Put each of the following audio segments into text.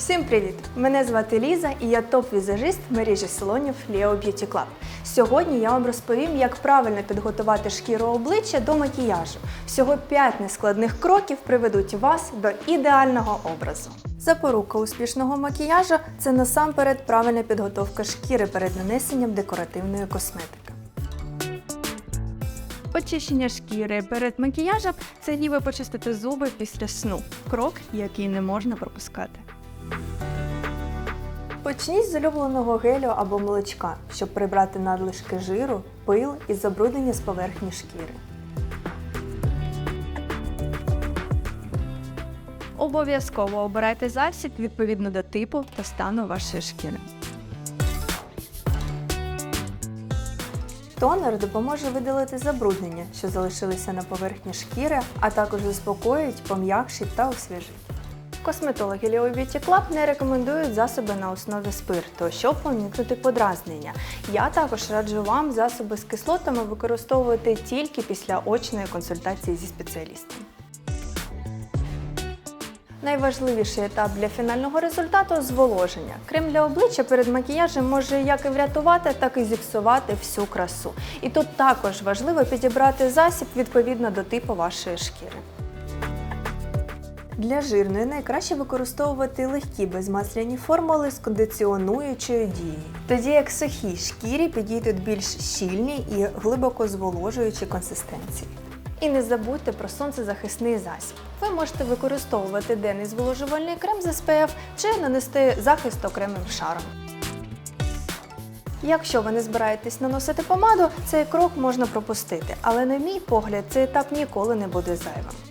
Всім привіт! Мене звати Ліза і я топ-візажист мережі салонів Leo Beauty Club. Сьогодні я вам розповім, як правильно підготувати шкіру обличчя до макіяжу. Всього 5 нескладних кроків приведуть вас до ідеального образу. Запорука успішного макіяжу це насамперед правильна підготовка шкіри перед нанесенням декоративної косметики. Очищення шкіри перед макіяжем це ніби почистити зуби після сну. Крок, який не можна пропускати. Почніть з улюбленого гелю або молочка, щоб прибрати надлишки жиру, пил і забруднення з поверхні шкіри. Обов'язково обирайте засіб відповідно до типу та стану вашої шкіри. Тонер допоможе видалити забруднення, що залишилися на поверхні шкіри, а також заспокоїть, пом'якшить та освіжить. Косметологи Leo Beauty Club не рекомендують засоби на основі спирту, щоб уникнути подразнення. Я також раджу вам засоби з кислотами використовувати тільки після очної консультації зі спеціалістом. Найважливіший етап для фінального результату зволоження. Крем для обличчя перед макіяжем може як і врятувати, так і зіпсувати всю красу. І тут також важливо підібрати засіб відповідно до типу вашої шкіри. Для жирної найкраще використовувати легкі безмасляні формули з кондиціонуючою дією, тоді як сухій шкірі підійдуть більш щільні і глибоко зволожуючі консистенції. І не забудьте про сонцезахисний засіб. Ви можете використовувати денний зволожувальний крем з SPF чи нанести захист окремим шаром. Якщо ви не збираєтесь наносити помаду, цей крок можна пропустити, але на мій погляд, цей етап ніколи не буде зайвим.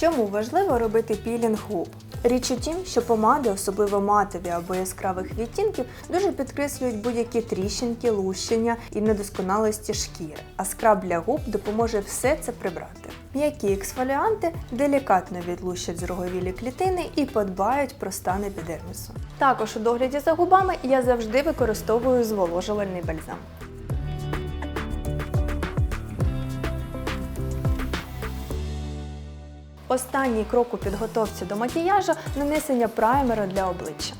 Чому важливо робити пілінг губ? Річ у тім, що помади, особливо матові або яскравих відтінків, дуже підкреслюють будь-які тріщинки, лущення і недосконалості шкіри, а скраб для губ допоможе все це прибрати. М'які ексфоліанти делікатно відлущать зроговілі клітини і подбають про стан епідермісу. Також у догляді за губами я завжди використовую зволожувальний бальзам. Останній крок у підготовці до макіяжу нанесення праймеру для обличчя.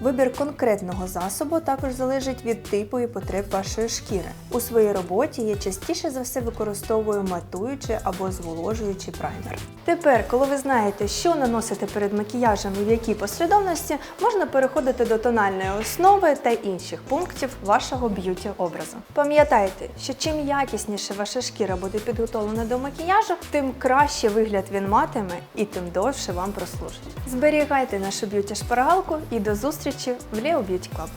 Вибір конкретного засобу також залежить від типу і потреб вашої шкіри. У своїй роботі я частіше за все використовую матуючий або зволожуючий праймер. Тепер, коли ви знаєте, що наносити перед макіяжем і в якій послідовності, можна переходити до тональної основи та інших пунктів вашого б'юті образу. Пам'ятайте, що чим якісніше ваша шкіра буде підготовлена до макіяжу, тим краще вигляд він матиме і тим довше вам прослужить. Зберігайте нашу б'юті шпаргалку і до зустрічі в Leo Beauty Club.